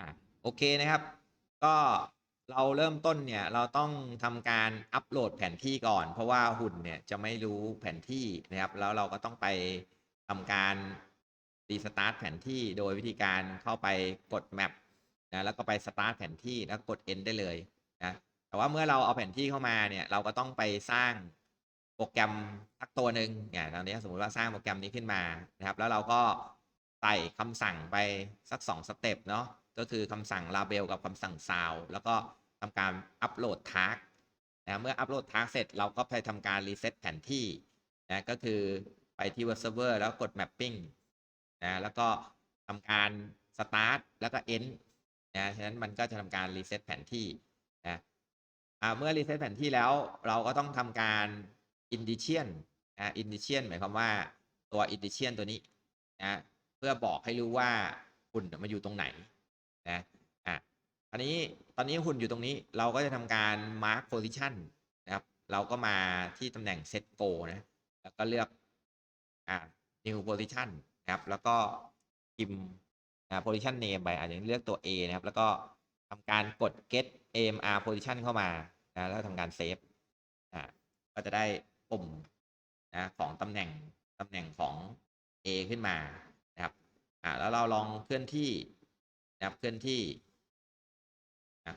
อะโอเคนะครับ ก็เราเริ่มต้นเนี่ยเราต้องทำการอัปโหลดแผนที่ก่อน เพราะว่าหุ่นเนี่ยจะไม่รู้แผนที่นะครับ แล้วเราก็ต้องไปทำการรีสตาร์ทแผนที่โดยวิธีการเข้าไปกดแมปนะแล้วก็ไปสตาร์ทแผนที่แล้วกด end ได้เลยนะแต่ว่าเมื่อเราเอาแผนที่เข้ามาเนี่ยเราก็ต้องไปสร้างโปรแกรมสักตัวหนึ่งเนี่ยตอนนี้สมมติว่าสร้างโปรแกรมนี้ขึ้นมานะครับ แล้วเราก็ใส่คำสั่งไปสัก2สเต็ปเนาะ ก็คือคำสั่ง label กับคำสั่ง sound แล้วก็ทำการอัปโหลด task นะเมื่ออัปโหลด task เสร็จเราก็ไปทำการ reset แผนที่นะก็คือไปที่ web server แล้วกด mapping นะแล้วก็ทำการ start แล้วก็ end นะฉะนั้นมันก็จะทำการ reset แผนที่นะอ่าเมื่อ reset แผนที่แล้วเราก็ต้องทำการ indication นะ indication หมายความว่าตัว indication ตัวนี้นะเพื่อบอกให้รู้ว่าหุ่นมันอยู่ตรงไหน นะอะอันนี้ตอนนี้หุ่นอยู่ตรงนี้เราก็จะทำการ mark position นะครับ เราก็มาที่ตำแหน่ง set go นะแล้วก็เลือกอ่า new position นะครับ แล้วก็พิมพ์ position name ไปอาจจะเลือกตัว A นะครับ แล้วก็ทำการกด get AMR position เข้ามานะแล้วทำการ save อ่าก็จะได้ปุ่มนะของตำแหน่งตำแหน่งของ A ขึ้นมานะครับอ่าแล้วเราลองเคลื่อนที่ นะครับเคลื่อนที่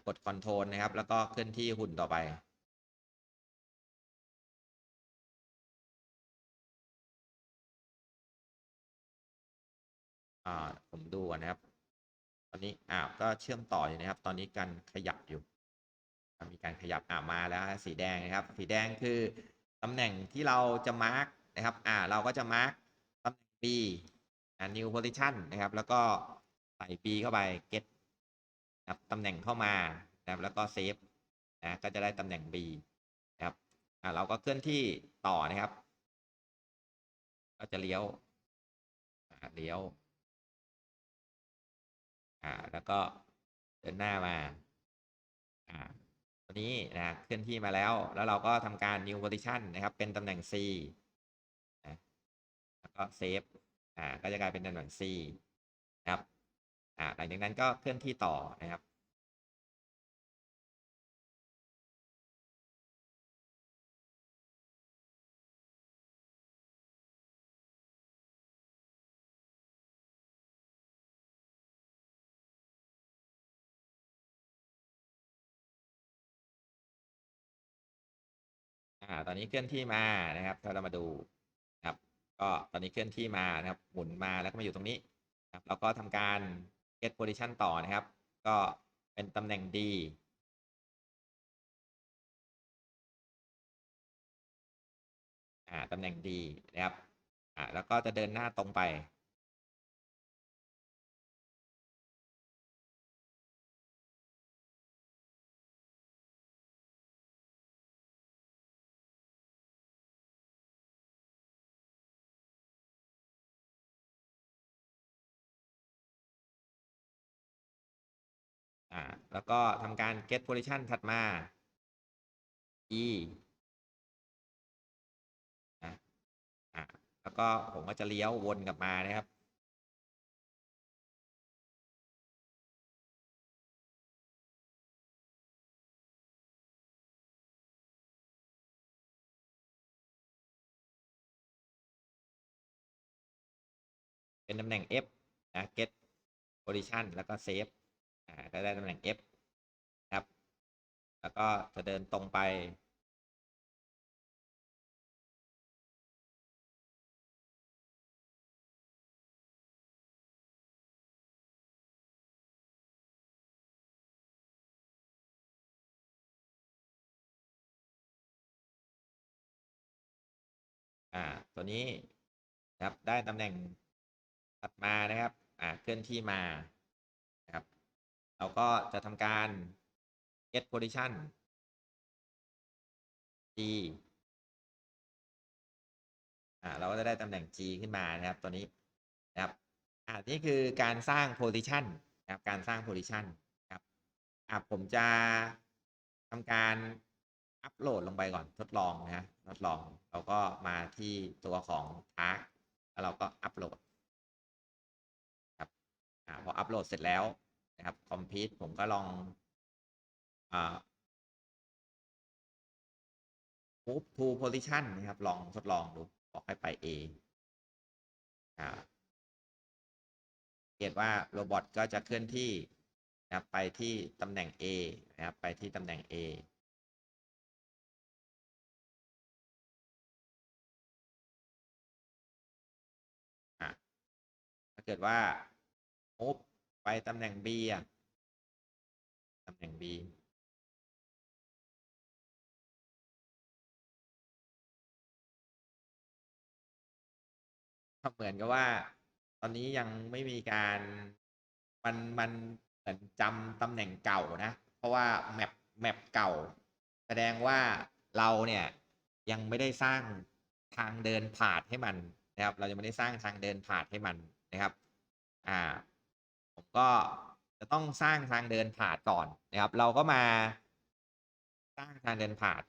กดคอนโทรลนะครับ แล้วก็เคลื่อนที่หุ่นต่อไป อ่าผมดูก่อนนะครับ ตอนนี้อ่าก็เชื่อมต่ออยู่นะครับ ตอนนี้การขยับอยู่ มีการขยับอ่ามาแล้วสีแดงนะครับ สีแดงคือตำแหน่งที่เราจะมาร์กนะครับ อ่า เราก็จะมาร์กตำแหน่ง B อ่า new position นะครับ แล้วก็ ใส่ B เข้าไป get นะครับตำแหน่งเข้ามานะครับแล้วก็เซฟนะก็จะได้ตำแหน่ง B นะครับอ่าเราก็เคลื่อนที่ต่อนะครับ ก็จะเลี้ยวเลี้ยวอ่าแล้วก็เดินหน้ามาอ่าตัวนี้นะเคลื่อนที่มาแล้ว แล้วเราก็ทำการ new position นะครับ เป็นตำแหน่ง C นะแล้วก็เซฟอ่าก็จะกลายเป็นตำแหน่ง C นะครับ อ่าหลังจากนั้นก็เคลื่อนที่ต่อนะครับอ่าตอนนี้เคลื่อนที่มานะครับถ้าเรามาดูนะครับ ก็ตอนนี้เคลื่อนที่มานะครับ หมุนมาแล้วก็มาอยู่ตรงนี้นะครับแล้วก็ทำการ get position ต่อนะครับ ก็เป็นตำแหน่ง D อ่าตำแหน่งดีนะครับอ่าแล้วก็จะเดินหน้าตรงไป แล้วก็ทำการ get position ถัดมา E อะแล้วก็ผมก็จะเลี้ยววนกลับมานะครับ เป็นตำแหน่ง F นะ get position แล้วก็ save ก็ได้ตำแหน่ง F ครับ แล้วก็จะเดินตรงไป อ่า ตัวนี้ครับได้ตำแหน่งถัดมานะครับ อ่าเคลื่อนที่มา เราก็จะทำการ get position G อ่าเราก็จะได้ตำแหน่ง G ขึ้นมานะครับตัวนี้นะครับอ่านี่คือการสร้าง position นะครับการสร้าง position ครับอ่าผมจะทำการอัปโหลดลงไปก่อนทดลองนะทดลองเราก็มาที่ตัวของ task แล้วเราก็อัปโหลดครับอ่าพออัปโหลดเสร็จแล้ว นะครับ complete ผมก็ลองอ่า move to position นะครับ ลองทดลองดูบอกให้ไป A อ่าเกตว่าโรบอทก็จะเคลื่อนที่นะครับไปที่ตำแหน่ง A นะครับไปที่ตำแหน่ง A อะถ้าเกิดว่า move ไปตำแหน่ง B อะตำแหน่ง B เหมือนกับว่า ตอนนี้ยังไม่มีการมันมันเหมือนจำตำแหน่งเก่านะ เพราะว่าแมปแมปเก่า แสดงว่าเราเนี่ยยังไม่ได้สร้างทางเดินผ่านให้มันนะครับ เรายังไม่ได้สร้างทางเดินผ่านให้มันนะครับ อ่า ผมก็จะต้องสร้างทางเดินผ่านก่อนนะครับ เราก็มาสร้างทางเดินผ่าน